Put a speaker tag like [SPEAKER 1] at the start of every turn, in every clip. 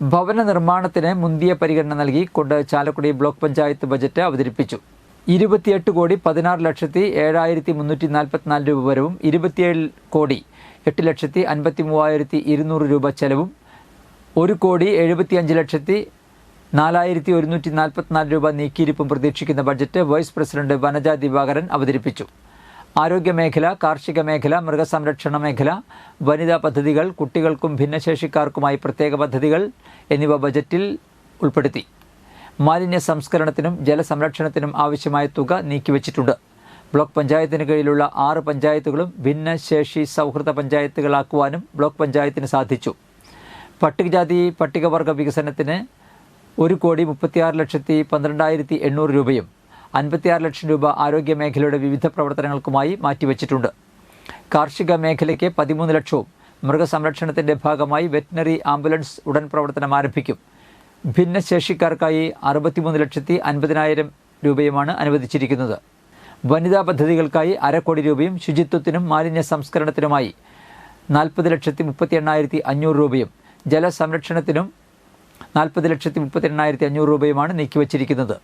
[SPEAKER 1] ഭവന നിർമ്മാണത്തിന് മുന്തിയ പരിഗണന നൽകി കൊണ്ട് ചാലക്കുടി ബ്ലോക്ക് പഞ്ചായത്ത് ബജറ്റ് അവതരിപ്പിച്ചു. ഇരുപത്തിയെട്ട് കോടി പതിനാറ് ലക്ഷത്തി ഏഴായിരത്തി മുന്നൂറ്റി നാൽപ്പത്തിനാല് രൂപ വരവും ഇരുപത്തിയേഴ് കോടി എട്ട് ലക്ഷത്തി അൻപത്തി മൂവായിരത്തി ഇരുന്നൂറ് രൂപ ചെലവും ഒരു കോടി എഴുപത്തിയഞ്ച് ലക്ഷത്തി നാലായിരത്തി ഒരുന്നൂറ്റി നാൽപ്പത്തിനാല് രൂപ നീക്കിയിരിപ്പും പ്രതീക്ഷിക്കുന്ന budget vice president Vanaja Divakaran അവതരിപ്പിച്ചു. ആരോഗ്യ മേഖല കാർഷിക മേഖല മൃഗസംരക്ഷണ മേഖല വനിതാ പദ്ധതികൾ കുട്ടികൾക്കും ഭിന്നശേഷിക്കാർക്കുമായി പ്രത്യേക പദ്ധതികൾ എന്നിവ ബജറ്റിൽ ഉൾപ്പെടുത്തി. മാലിന്യ സംസ്കരണത്തിനും ജലസംരക്ഷണത്തിനും ആവശ്യമായ തുക നീക്കിവച്ചിട്ടുണ്ട്. ബ്ലോക്ക് പഞ്ചായത്തിന് കീഴിലുള്ള ആറ് പഞ്ചായത്തുകളും ഭിന്നശേഷി സൗഹൃദ പഞ്ചായത്തുകളാക്കുവാനും ബ്ലോക്ക് പഞ്ചായത്തിന് സാധിച്ചു. പട്ടികജാതി പട്ടികവർഗ വികസനത്തിന് ഒരു കോടി മുപ്പത്തിയാറ് ലക്ഷത്തി പന്ത്രണ്ടായിരത്തി എണ്ണൂറ് രൂപയും അൻപത്തിയാറ് ലക്ഷം രൂപ ആരോഗ്യ മേഖലയുടെ വിവിധ പ്രവർത്തനങ്ങൾക്കുമായി മാറ്റിവെച്ചിട്ടുണ്ട്. കാർഷിക മേഖലയ്ക്ക് പതിമൂന്ന് ലക്ഷവും മൃഗസംരക്ഷണത്തിന്റെ ഭാഗമായി വെറ്റിനറി ആംബുലൻസ് ഉടൻ പ്രവർത്തനം ആരംഭിക്കും. ഭിന്നശേഷിക്കാർക്കായി അറുപത്തിമൂന്ന് ലക്ഷത്തി അൻപതിനായിരം രൂപയുമാണ് അനുവദിച്ചിരിക്കുന്നത്. വനിതാ പദ്ധതികൾക്കായി അരക്കോടി കോടി രൂപയും ശുചിത്വത്തിനും മാലിന്യ സംസ്കരണത്തിനുമായി നാൽപ്പത് ലക്ഷത്തി മുപ്പത്തി എണ്ണായിരത്തി അഞ്ഞൂറ് രൂപയും ജലസംരക്ഷണത്തിനും നാൽപ്പത് ലക്ഷത്തി മുപ്പത്തി എണ്ണായിരത്തി അഞ്ഞൂറ് രൂപയുമാണ് നീക്കിവച്ചിരിക്കുന്നത്.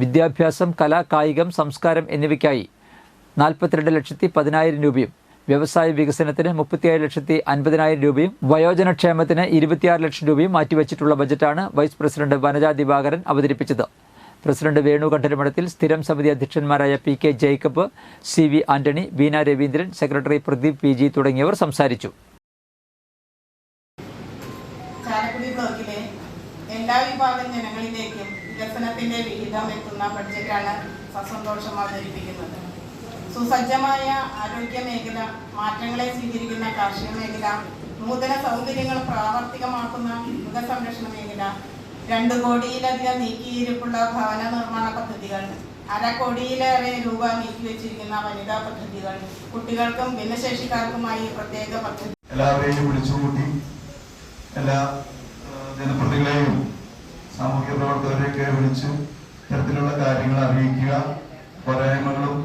[SPEAKER 1] വിദ്യാഭ്യാസം കല കായികം സംസ്കാരം എന്നിവയ്ക്കായി നാൽപ്പത്തിരണ്ട് ലക്ഷത്തി പതിനായിരം രൂപയും വ്യവസായ വികസനത്തിന് മുപ്പത്തിയേഴ് ലക്ഷത്തി അൻപതിനായിരം രൂപയും വയോജനക്ഷേമത്തിന് ഇരുപത്തിയാറ് ലക്ഷം രൂപയും മാറ്റിവെച്ചിട്ടുള്ള ബജറ്റാണ് വൈസ് പ്രസിഡന്റ് വനജാ ദിവാകരൻ അവതരിപ്പിച്ചത്. പ്രസിഡന്റ് വേണുകണ്ഠനമഠത്തിൽ സ്ഥിരം സമിതി അധ്യക്ഷന്മാരായ P K Jacob C V Antony Veena Raveendran secretary Pradeep P G തുടങ്ങിയവർ സംസാരിച്ചു.
[SPEAKER 2] എല്ലാ വിഭാഗം ജനങ്ങളിലേക്കും വികസനത്തിന്റെ വിഹിതം എത്തുന്ന ബഡ്ജറ്റാണ് സസന്തോഷം അവതരിപ്പിക്കുന്നത്. സുസജ്ജമായ ആരോഗ്യ മേഖല മാറ്റങ്ങളെ സ്വീകരിക്കുന്ന കാർഷിക മേഖല നൂതന സൗകര്യങ്ങൾ പ്രാവർത്തികമാക്കുന്ന മൃഗസംരക്ഷണ മേഖല രണ്ട് കോടിയിലധികം നീക്കിയിരിപ്പുള്ള ഭവന നിർമ്മാണ പദ്ധതികൾ അര കോടിയിലേറെ രൂപ നീക്കിവെച്ചിരിക്കുന്ന വനിതാ പദ്ധതികൾ കുട്ടികൾക്കും ഭിന്നശേഷിക്കാർക്കുമായി പ്രത്യേക പദ്ധതി
[SPEAKER 3] എല്ലാവരെയും വിളിച്ചുകൂട്ടി എല്ലാ ജനപ്രതികളെ പ്രവർത്തകരെയൊക്കെ വിളിച്ച് ഇത്തരത്തിലുള്ള കാര്യങ്ങൾ അറിയിക്കുക. പോരായ്മകളും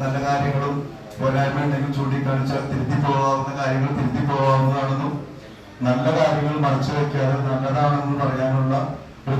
[SPEAKER 3] നല്ല കാര്യങ്ങളും പോരായ്മ ഉണ്ടെങ്കിൽ ചൂണ്ടിക്കാണിച്ചാൽ തിരുത്തി പോകാവുന്ന കാര്യങ്ങൾ തിരുത്തി പോകാവുന്നതാണെന്നും നല്ല കാര്യങ്ങൾ മറച്ചു വയ്ക്കാതെ നല്ലതാണെന്നും പറയാനുള്ള ഒരു